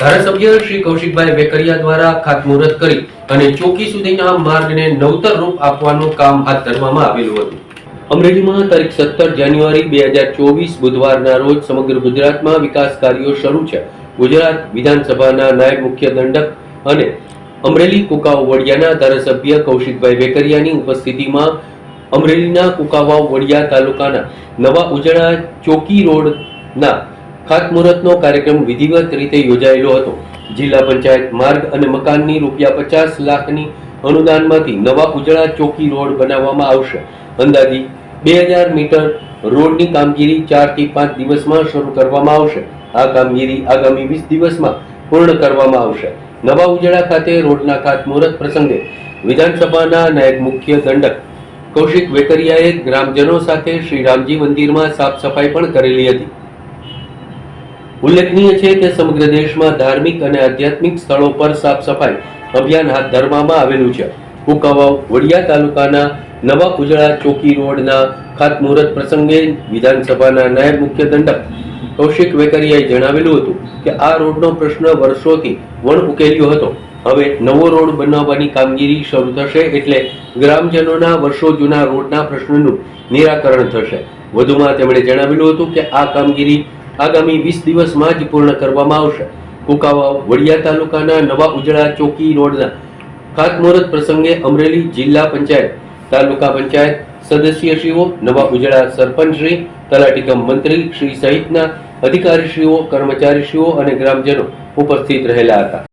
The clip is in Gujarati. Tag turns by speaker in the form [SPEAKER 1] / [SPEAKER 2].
[SPEAKER 1] ધારાસભ્ય શ્રી કૌશિકભાઈ વેકરિયા દ્વારા ખાતમુહૂર્ત કરી અને ચોકી સુધીના માર્ગને નવતર રૂપ આપવાનું કામ હાથ ધરવામાં આવેલું હતું. અમરેલીમાં તારીખ સત્તર જાન્યુઆરી બે હજાર ચોવીસ બુધવારના રોજ સમગ્ર ગુજરાતમાં વિકાસ કાર્યો શરૂ છે. ગુજરાત વિધાનસભાના નાયબ મુખ્ય દંડક અને અમરેલી કુકાવ વડિયાના ધારાસભ્ય કૌશિકભાઈ વેકરિયાની ઉપસ્થિતિમાં અમરેલીના કુકાવાવ વડિયા તાલુકાના નવા ઉજળા ચોકી રોડના ખાતમુહૂર્તનો કાર્યક્રમ વિધિવત રીતે યોજાયેલો હતો. જિલ્લા પંચાયત માર્ગ અને મકાનની રૂપિયા પચાસ લાખની અનુદાનમાંથી નવા ઉજળા ચોકી રોડ બનાવવામાં આવશે. અંદાજી બે હજાર મીટર રોડની કામગીરી ચારથી પાંચ દિવસમાં શરૂ કરવામાં આવશે. આ કામગીરી આગામી વીસ દિવસમાં પૂર્ણ કરવામાં આવશે. નવા ઉજળા ખાતે રોડના ખાતમુહૂર્ત પ્રસંગે વિધાનસભાના નાયબ મુખ્ય દંડક કૌશિક વેકરિયાએ ગ્રામજનો સાથે શ્રી રામજી મંદિરમાં સાફ સફાઈ પણ કરેલી હતી. ઉલ્લેખનીય છે કે સમગ્ર દેશમાં ધાર્મિક અને આધ્યાત્મિક સ્થળો પર સાફ સફાઈ અભિયાન હાથ ધરવામાં આવેલું છે. કુકાવાવ, વડિયા તાલુકાના નવા ઉજળા ચોકી રોડના ખાતમુહૂર્ત પ્રસંગે વિધાનસભાના નાયબ મુખ્ય દંડક કૌશિક વેકરિયાએ જણાવેલું હતું કે આ રોડનો પ્રશ્ન વર્ષોથી વણ ઉકેલ્યો હતો. હવે નવો રોડ બનાવવાની કામગીરી શરૂ થશે એટલે ગ્રામજનોના વર્ષો જૂના રોડના પ્રશ્નનું નિરાકરણ થશે. વધુમાં તેમણે જણાવેલું હતું કે આ કામગીરી આગામી વીસ દિવસમાં જ પૂર્ણ કરવામાં આવશે. કુકાવા વડિયા તાલુકાના નવા ઉજળા ચોકી રોડના ખાતમુહૂર્ત પ્રસંગે અમરેલી જિલ્લા પંચાયત, તાલુકા પંચાયત સદસ્યશ્રીઓ નવા ઉજળા સરપંચશ્રી તલાટીકમ મંત્રી શ્રી સહિતના અધિકારીશ્રીઓ, કર્મચારીશ્રીઓ અને ગ્રામજનો ઉપસ્થિત રહેલા હતા.